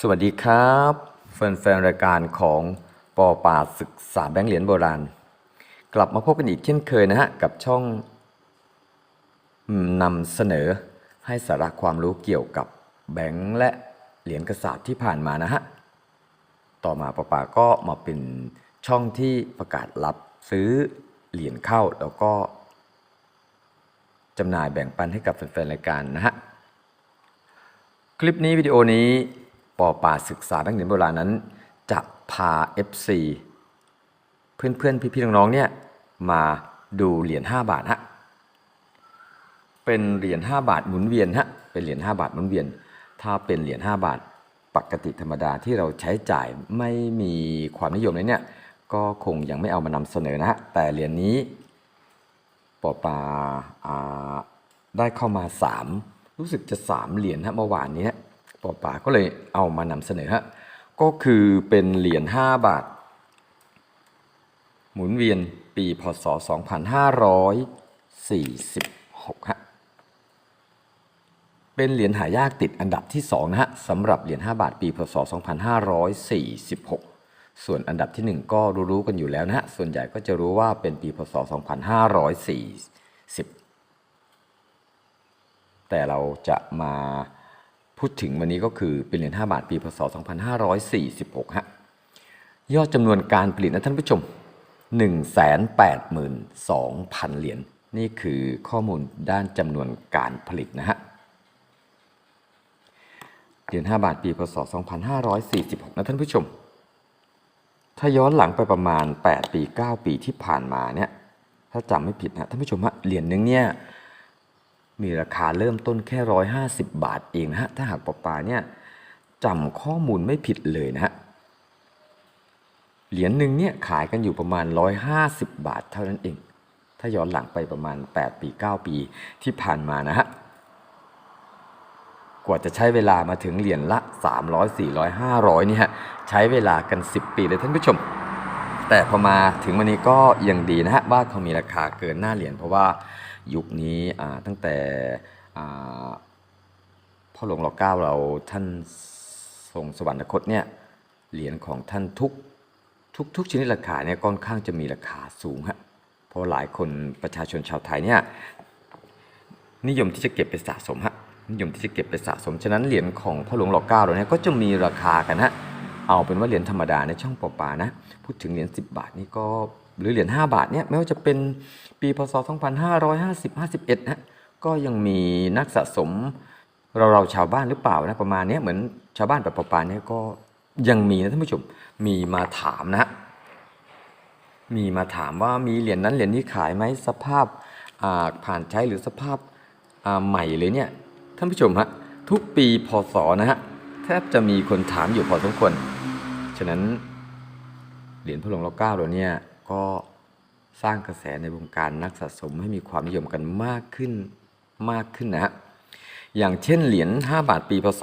สวัสดีครับแฟนๆรายการของปอป่าศึกษาแบงค์เหรียญโบราณ กลับมาพบกันอีกเช่นเคยนะฮะ กับช่องนำเสนอให้สาระความรู้เกี่ยวกับแบงค์และเหรียญกระสาบที่ผ่านมานะฮะ ต่อมาปอป่าก็มาเป็นช่องที่ประกาศรับซื้อเหรียญเข้าแล้วก็จำหน่ายแบ่งปันให้กับแฟนๆรายการนะฮะ คลิปนี้วิดีโอนี้ ปอป่าศึกษาแบงเหรียญโบราณนั้น จะพา FC เพื่อนๆ พี่ๆ น้องๆ เนี่ยมาดูเหรียญ5บาทฮะ เป็นเหรียญ5บาทหมุนเวียนฮะ เป็นเหรียญ5บาทหมุนเวียน ถ้าเป็นเหรียญ5บาทปกติธรรมดาที่เราใช้จ่ายไม่มีความนิยมเลยเนี่ย ก็คงยังไม่เอามานำเสนอนะฮะ แต่เหรียญนี้ปอปาอ่าได้เข้ามา 3 รู้สึกจะ 3 เหรียญฮะเมื่อวานนี้ฮะ ปอปาก็เลยเอามานำเสนอฮะก็คือเป็นเหรียญ5บาท หมุนเวียนปีพศ 2546ฮะเป็นเหรียญหายากติดอันดับที่2นะฮะสำหรับเหรียญ5บาทปีพศ 2546 ส่วนอันดับทีหนึ่1 ก็รู้ๆกันอยู่แล้วนะฮะส่วนใหญ่ก็จะรู้ว่าเป็นปีพศ 2540 แต่เราจะมา พูดถึงวันนี้ก็คือเป็นเหรียญ5บาทปีพศ 2546 ฮะ ยอดจำนวนการผลิตนะท่านผู้ชม 182,000 เหรียญนี่คือข้อมูลด้านจำนวนการผลิตนะฮะ เหรียญ5บาทปีพศ 2546 นะท่านผู้ชม ถ้าย้อนหลังไปประมาณ 8 ปี 9 ปีที่ผ่านมาเนี่ย ถ้าจำไม่ผิดนะท่านผู้ชมฮะ เหรียญหนึงเนี่ย มีราคาเริ่มต้นแค่ 150 บาทเองนะฮะ ถ้าหากปอปาเนี่ยจำข้อมูลไม่ผิดเลยนะฮะ เหรียญหนึ่งเนี่ยขายกันอยู่ประมาณ 150 บาทเท่านั้นเอง ถ้าย้อนหลังไปประมาณ 8 ปี 9 ปีที่ผ่านมานะฮะ กว่าจะใช้เวลามาถึงเหรียญละ 300 400 500นี่ฮะใช้เวลากัน 10 ปีเลยท่านผู้ชม แต่พอมาถึงวันนี้ก็ยังดีนะฮะว่าเขามีราคาเกินหน้าเหรียญเพราะว่า ยุคนี้ตั้งแต่พ่อหลวงรอเก้าเราท่านทรงสวรรคตเนี่ยเหรียญของท่านทุกทุกทุกชนิดราคาเนี่ยค่อนข้างจะมีราคาสูงฮะเพราะหลายคนประชาชนชาวไทยเนี่ยนิยมที่จะเก็บไปสะสมฮะนิยมที่จะเก็บไปสะสม ฉะนั้นเหรียญของพ่อหลวงรอเก้าเราเนี่ยก็จะมีราคากันฮะเอาเป็นว่าเหรียญธรรมดาในช่องปอปานะ พูดถึงเหรียญ10 บาทนี่ก็ หรือเหรียญ5บาทเนี่ยไม่ว่าจะเป็นปีพศ 2550 51ฮะก็ยังมีนักสะสมเราเราชาวบ้านหรือเปล่านะประมาณเนี้ยเหมือนชาวบ้านแบบปอปาเนี่ยก็ยังมีนะท่านผู้ชมมีมาถามนะฮะมีมาถามว่ามีเหรียญนั้นเหรียญนี้ขายไหมสภาพผ่านใช้หรือสภาพใหม่เลยเนี่ยท่านผู้ชมฮะทุกปีพศนะฮะแทบจะมีคนถามอยู่พอสมควรฉะนั้นเหรียญพระหลวงรัชกาลเราเนี่ย ก็สร้างกระแสในวงการนักสะสมให้มีความนิยมกันมากขึ้นมากขึ้นนะฮะอย่างเช่นเหรียญ 5 บาทปีพศ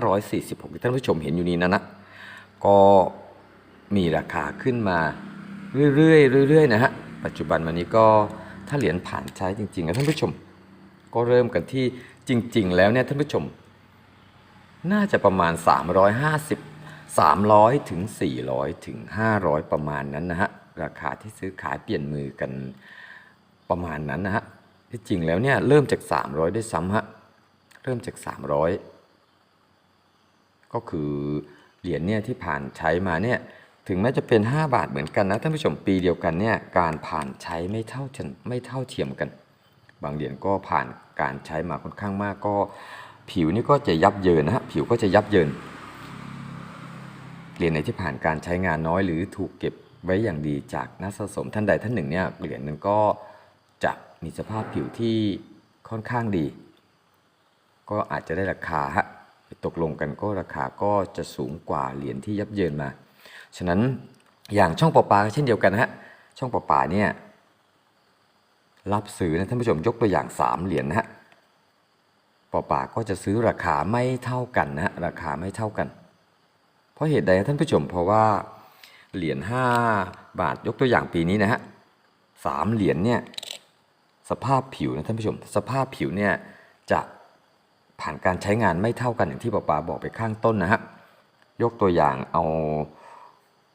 2546 ที่ท่านผู้ชมเห็นอยู่นี้นะนะ ก็มีราคาขึ้นมาเรื่อยๆเรื่อยๆนะฮะ ปัจจุบันวันนี้ก็ถ้าเหรียญผ่านใช้จริงๆนะท่านผู้ชม ก็เริ่มกันที่จริง ๆ แล้วเนี่ยท่านผู้ชม น่าจะประมาณ 350 300 ถึง 400 ถึง 500 ประมาณนั้นนะฮะ ราคาที่ซื้อขายเปลี่ยนมือกันประมาณนั้นนะฮะที่จริงแล้วเนี่ยเริ่มจาก 300 ด้วยซ้ำฮะเริ่มจาก 300 ก็คือเหรียญเนี่ยที่ผ่านใช้มาเนี่ยถึงแม้จะเป็น 5 บาทเหมือนกันนะท่านผู้ชมปีเดียวกันเนี่ยการผ่านใช้ไม่เท่าไม่เท่าเทียมกัน บางเหรียญก็ผ่านการใช้มาค่อนข้างมากก็ ผิวนี่ก็จะยับเยินนะฮะผิวก็จะยับเยินเหรียญไหนที่ผ่านการใช้งานน้อยหรือถูกเก็บ ไว้อย่างดีจากนักสะสมท่านใดท่านหนึ่งเนี่ยเหรียญนั้นก็จะมีสภาพผิวที่ค่อนข้างดี ก็อาจจะได้ราคาฮะตกลงกันก็ราคาก็จะสูงกว่าเหรียญที่ยับเยินมา ฉะนั้นอย่างช่องปอปาเช่นเดียวกันนะฮะช่องปอปาเนี่ยรับซื้อนะท่านผู้ชมยกตัวอย่าง 3 เหรียญนะฮะปอปาก็จะซื้อราคาไม่เท่ากันนะฮะราคาไม่เท่ากัน เพราะเหตุใดท่านผู้ชมเพราะว่า เหรียญ5บาทยกตัวอย่างปีนี้นะฮะสามเหรียญเนี่ยสภาพผิวนะท่านผู้ชม สภาพผิวเนี่ยจะผ่านการใช้งานไม่เท่ากันอย่างที่ปอป่าบอกไปข้างต้นนะฮะยกตัวอย่างเอา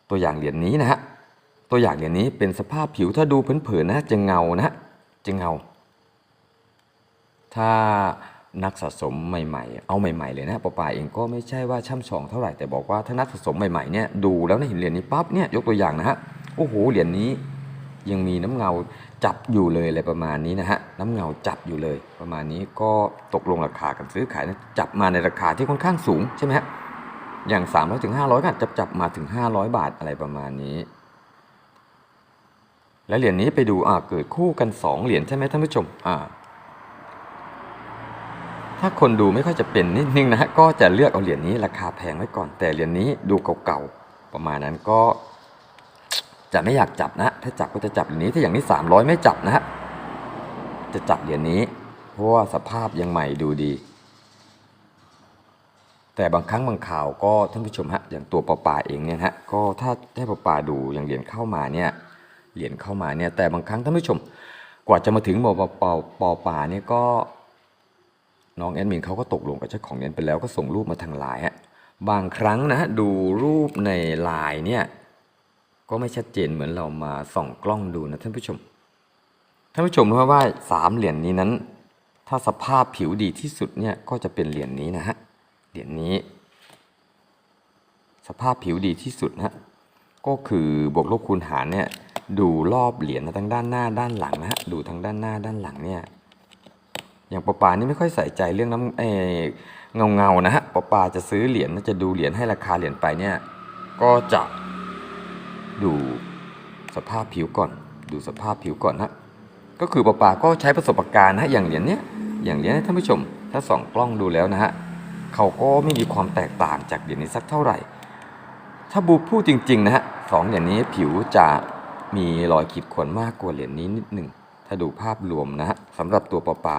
ตัวอย่างเหรียญนี้นะฮะตัวอย่างเหรียญนี้เป็นสภาพผิวถ้าดูเผินๆนะจะเงานะฮะจะเงา ถ้า นักสะสมใหม่ๆ เอาใหม่ๆเลยนะปอปาเองก็ไม่ใช่ว่าช่ำชองเท่าไหร่แต่บอกว่าถ้านักสะสมใหม่ๆเนี่ยดูแล้วนห็นเหรียญนี้ปั๊บเนี่ยยกตัวอย่างนะฮะโอ้โหเหรียญนี้ยังมีน้ำเงาจับอยู่เลยอะไรประมาณนี้นะฮะน้ำเงาจับอยู่เลย ประมาณนี้ก็ตกลงราคากันซื้อขายนะจับมาในราคาที่ค่อนข้างสูงใช่ไหมฮะอย่าง300ถึง500ก็อาจจะจับมาถึง 500 บาทอะไรประมาณนี้ และเหรียญนี้ไปดูอ่าเกิดคู่กัน 2 เหรียญใช่ไหมท่านผู้ชมอ่า ถ้าคนดูไม่ค่อยจะเป็นนิดนึงนะก็จะเลือกเอาเหรียญนี้ราคาแพงไว้ก่อน แต่เหรียญนี้ดูเก่าๆประมาณนั้นก็ จะไม่อยากจับนะ ถ้าจับก็จะจับเหรียญนี้ถ้าอย่างนี้ 300 ไม่จับนะฮะจะจับเหรียญนี้ เพราะว่าสภาพยังใหม่ดูดี แต่บางครั้งบางข่าวก็ท่านผู้ชมฮะอย่างตัวปอปาเองเนี่ยฮะก็ถ้าให้ปอปาดูอย่างเหรียญเข้ามาเนี่ยเหรียญเข้ามาเนี่ยแต่บางครั้งท่านผู้ชม กว่าจะมาถึงปอปอปอปาเนี่ยก็ น้องแอดมินเขาก็ตกลงกับเจ้าของเหรียญไปแล้วก็ส่งรูปมาทางไลน์ฮะบางครั้งนะดูรูปในไลน์เนี่ยก็ไม่ชัดเจนเหมือนเรามาส่องกล้องดูนะท่านผู้ชม ท่านผู้ชมรู้ไหมว่าสามเหรียญนี้นั้น ถ้าสภาพผิวดีที่สุดเนี่ยก็จะเป็นเหรียญนี้นะฮะเหรียญนี้ สภาพผิวดีที่สุดนะฮะก็คือบวกลบคูณหารเนี่ยดูรอบเหรียญนะทั้งด้านหน้าด้านหลังนะฮะดูทั้งด้านหน้าด้านหลังเนี่ย อย่างปอปานี่ไม่ค่อยใส่ใจเรื่องน้ำเอเงาเงาๆนะฮะปอปาจะซื้อเหรียญจะดูเหรียญให้ราคาเหรียญไปเนี่ย ก็จะดูสภาพผิวก่อน ดูสภาพผิวก่อนนะก็คือปอปาก็ใช้ประสบการณ์นะอย่างเหรียญเนี้ยอย่างเหรียญนี้ท่านผู้ชม ถ้าส่องกล้องดูแล้วนะฮะเขาก็ไม่มีความแตกต่างจากเหรียญนี้สักเท่าไหร่ ถ้าบูพูดจริงๆนะฮะสองเหรียญนี้ผิวจะมีรอยขีดข่วนมากกว่าเหรียญนี้นิดหนึ่งถ้าดูภาพรวมนะฮะสำหรับตัวปอปา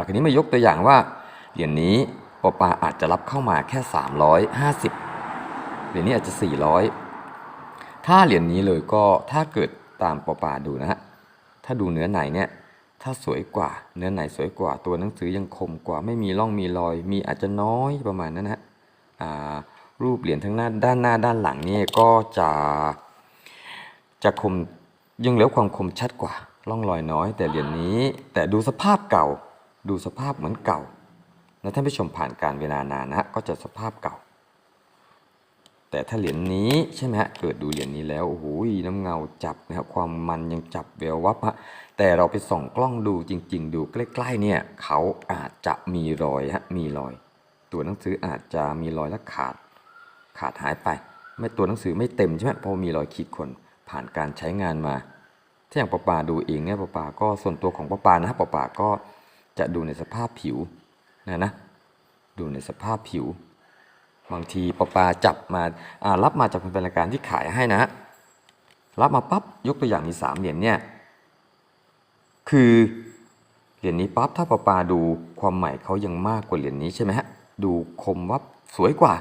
อะคราวนี้มายกตัวอย่างว่าเหรียญนี้ปอปาอาจจะรับเข้ามาแค่ 350 เหรียญนี้อาจจะ 400 ถ้าเหรียญนี้เลยก็ถ้าเกิดตามปอปาดูนะฮะถ้าดูเนื้อในเนี่ยถ้าสวยกว่าเนื้อในสวยกว่าตัวหนังสือยังคมกว่าไม่มีร่องมีรอย มีอาจจะน้อยประมาณนั้นนะฮะอ่ารูปเหรียญทั้งหน้าด้านหน้าด้านหลังเนี่ยก็จะจะคมยังเหลือความคมชัดกว่าร่องรอยน้อย แต่เหรียญนี้แต่ดูสภาพเก่า ดูสภาพเหมือนเก่านะท่านผู้ชมผ่านการเวลานานนะฮะก็จะสภาพเก่า แต่ถ้าเหรียญนี้ใช่ไหมฮะเกิดดูเหรียญนี้แล้วโอ้โหน้ำเงาจับนะครับความมันยังจับแวววับฮะแต่เราไปส่องกล้องดูจริง ๆ ดูใกล้ ๆ เนี่ยเขาอาจจะมีรอยฮะมีรอย ตัวหนังสืออาจจะมีรอยและขาด ขาดหายไป ไม่ตัวหนังสือไม่เต็มใช่ไหมเพราะมีรอยขีดข่วนผ่านการใช้งานมาถ้าอย่างปะปาดูเองเนี่ยปะปาก็ส่วนตัวของปะปานะปะปาก็ จะดูในสภาพผิวนะนะดูในสภาพผิว บางทีปะปาจับมาารับมาจากเป็นรายการที่ขายให้นะรับมาปั๊บยกตัวอย่างมีสามเหรียญเนี่ยคือเหรียญนี้ปั๊บถ้าปะปาดูความใหม่เขายังมากกว่าเหรียญนี้ใช่ไหมฮะดูคมวับสวยกว่า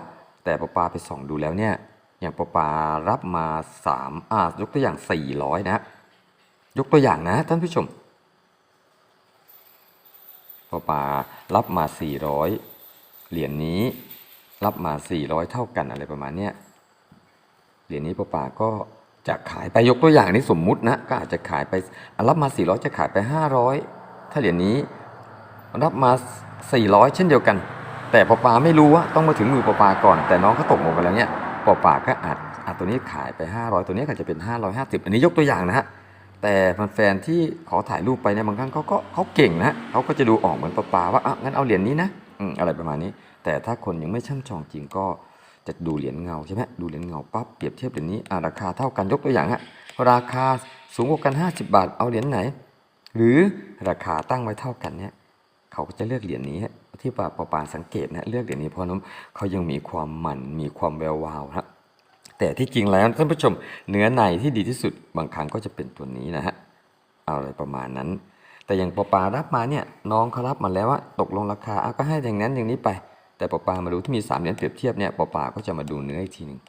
แต่ปะปาไปส่องดูแล้วเนี่ยอย่างปะปารับมาสามอ่ายกตัวอย่างสี่ร้อยนะ ยกตัวอย่างนะท่านผู้ชม ปะปารับมาสี่ร้อยเหรียญนี้รับมาสี่ร้อยเท่ากันอะไรประมาณเนี้ยเหรียญนี้ปะปาก็จะขายไปยกตัวอย่างนี้สมมุตินะก็อาจจะขายไปรับมาสี่ร้อยจะขายไปห้าร้อยถ้าเหรียญนี้รับมา 400 เช่นเดียวกัน แต่ปอปาไม่รู้ว่าต้องมาถึงมือปอปาก่อน แต่น้องเขาตกลงกันแล้วเนี่ยปอปาก็อาจอาจตัวนี้ขายไป 500 ตัวนี้ก็จะเป็น 550 อันนี้ยกตัวอย่างนะฮะ แต่แฟนๆที่ขอถ่ายรูปไปเนี่ยบางครั้งเขาก็เขาเก่งนะเขาก็จะดูออกเหมือนปอปาว่าอะงั้นเอาเหรียญนี้นะอืมอะไรประมาณนี้ แต่ถ้าคนยังไม่ช่ำชองจริงก็จะดูเหรียญเงาใช่ไหมดูเหรียญเงาปั๊บเปรียบเทียบเหรียญนี้อะราคาเท่ากันยกตัวอย่างฮะราคาสูงกว่ากัน 50 บาทเอาเหรียญไหน หรือราคาตั้งไว้เท่ากันเนี่ยเขาก็จะเลือกเหรียญนี้ที่ปาปาปาสังเกตนะเลือกเหรียญนี้เพราะน้ำเขายังมีความมันมีความแวววาวฮะ แต่ที่จริงแล้วท่านผู้ชมเนื้อในที่ดีที่สุดบางครั้งก็จะเป็นตัวนี้นะฮะเอาอะไรประมาณนั้น แต่อย่างปอปารับมาเนี่ยน้องเขารับมาแล้วว่าตกลงราคาเอาก็ให้อย่างนั้นอย่างนี้ไป แต่ปอปามาดูที่มีสามเหรียญเปรียบเทียบเนี่ยปอปาก็จะมาดูเนื้ออีกทีหนึ่ง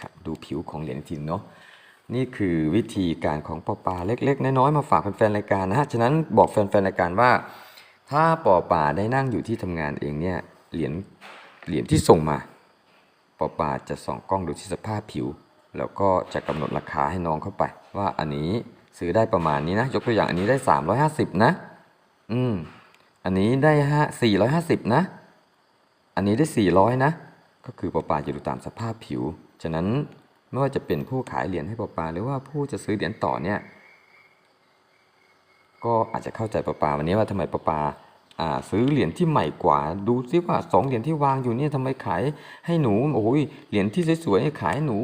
ครับดูผิวของเหรียญอีกทีหนึ่งเนาะนี่คือวิธีการของปอปาเล็ก ๆ น้อยๆมาฝากแฟนๆรายการนะฮะฉะนั้นบอกแฟนๆรายการว่า ถ้าปอปาได้นั่งอยู่ที่ทำงานเองเนี่ยเหรียญเหรียญที่ส่งมา ปอปาจะส่องกล้องดูที่สภาพผิว แล้วก็จะกำหนดราคาให้น้องเข้าไป ว่าอันนี้ซื้อได้ประมาณนี้นะ ยกตัวอย่างอันนี้ได้ 350 นะ อืม อันนี้ได้ห้า450นะ อันนี้ได้400นะ ก็คือปอปาจะดูตามสภาพผิว ฉะนั้นไม่ว่าจะเป็นผู้ขายเหรียญให้ปอปาหรือว่าผู้จะซื้อเหรียญต่อเนี่ย ก็อาจจะเข้าใจปอปาวันนี้ว่าทำไมปอปาอ่า ซื้อเหรียญที่ใหม่กว่า ดูซิว่าสองเหรียญที่วางอยู่เนี่ยทำไมขายให้หนูโอ้ยเหรียญที่สวยๆขายหนู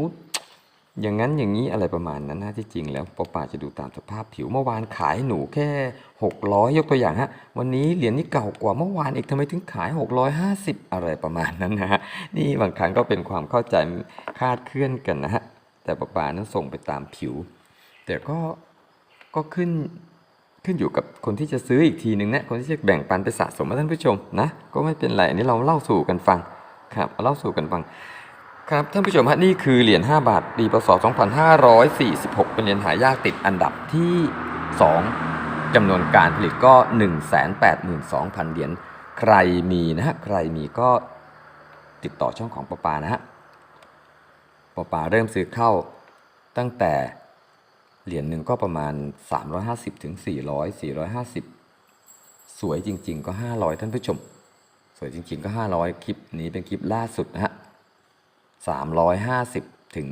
อย่างนั้นอย่างนี้อะไรประมาณนั้นนะที่จริงแล้วปอปาจะดูตามสภาพผิวเมื่อวานขายหนูแค่ 600 ยกตัวอย่างฮะวันนี้เหรียญนี้เก่ากว่าเมื่อวานอีกทำไมถึงขาย 650 อะไรประมาณนั้นนะฮะนี่บางครั้งก็เป็นความเข้าใจคาดเคลื่อนกันนะฮะแต่ปอปานั้นส่งไปตามผิว แต่ก็ก็ขึ้น ขึ้นอยู่กับคนที่จะซื้ออีกทีหนึ่งนะคนที่จะแบ่งปันไปสะสมนะท่านผู้ชมนะก็ไม่เป็นไรอันนี้เราเล่าสู่กันฟังครับเล่าสู่กันฟังครับท่านผู้ชมฮะนี่คือเหรียญ5บาทปีพศ2546 เป็นเหรียญหายากติดอันดับที่ 2จำนวนการผลิตก็ 182,000 เหรียญใครมีนะฮะใครมีก็ติดต่อช่องของปอปานะฮะปอปาเริ่มซื้อเข้าตั้งแต่ เหรียญหนึ่งก็ประมาณ 350ถึง400 450 สวยจริง ๆ ก็ 500 ท่านผู้ชม สวยจริง ๆ ก็ 500 คลิปนี้เป็นคลิปล่าสุดนะฮะ 350 ถึง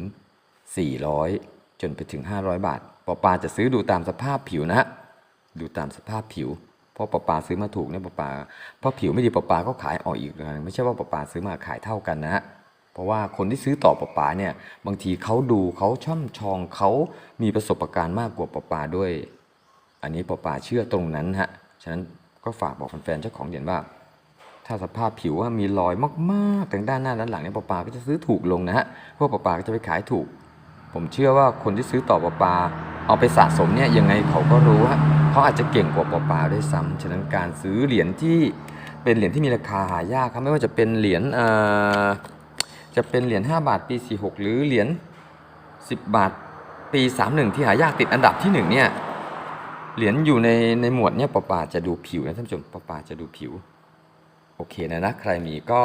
400 จนไปถึง 500 บาทปอปาจะซื้อดูตามสภาพผิวนะฮะ ดูตามสภาพผิว เพราะปอปาซื้อมาถูกเนี่ยปอปาเพราะผิวไม่ดีปอปาก็ขายออกอีกนะไม่ใช่ว่าปอปาซื้อมาขายเท่ากันนะฮะ ราะว่าคนที่ซื้อต่อปอปาเนี่ยบางทีเขาดูเขาช่ำชองเขามีประสบการณ์มากกว่าปอปาด้วย อันนี้ปอปาเชื่อตรงนั้นฮะฉะนั้นก็ฝากบอกแฟนๆเจ้าของเหรียญว่า ถ้าสภาพผิวว่ามีรอยมากๆทางด้านหน้าด้านหลังเนี่ยปอปาก็จะซื้อถูกลงนะฮะเพราะปอปาก็จะไปขายถูก ผมเชื่อว่าคนที่ซื้อต่อปอปา เอาไปสะสมเนี่ยยังไงเขาก็รู้ฮะเขาอาจจะเก่งกว่าปอปาด้วยซ้ำฉะนั้นการซื้อเหรียญที่เป็นเหรียญที่มีราคาหายากครับไม่ว่าจะเป็นเหรียญเอ่อ จะเป็นเหรียญ5บาทปี 46 หรือเหรียญ10 บาทปี 31 ที่หายากติดอันดับที่หนึ่งเนี่ยเหรียญอยู่ในในหมวดเนี่ยปอปาจะดูผิวนะท่านผู้ชมปอปาจะดูผิว โอเคนะนะใครมีก็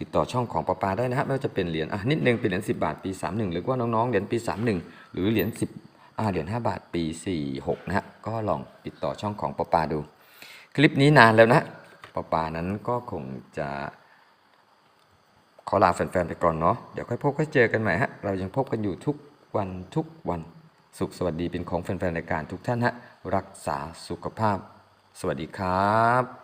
ติดต่อช่องของปาปาได้นะฮะไม่ว่าจะเป็นเหรียญอะนิดนึงเป็นเหรียญ10 บาทปี 31 หรือว่าน้องๆเหรียญปี 31 หรือเหรียญ10อ่าเหรียญ5บาทปี 46 นะฮะก็ลองติดต่อช่องของปาปาดู คลิปนี้นานแล้วนะปาปานั้นก็คงจะ ขอลาแฟนๆไปก่อนเนาะเดี๋ยวค่อยพบค่อยเจอกันใหม่ฮะเรายังพบกันอยู่ทุกวันทุกวันสุขสวัสดีเป็นของแฟนๆรายการทุกท่านฮะรักษาสุขภาพ สวัสดีครับ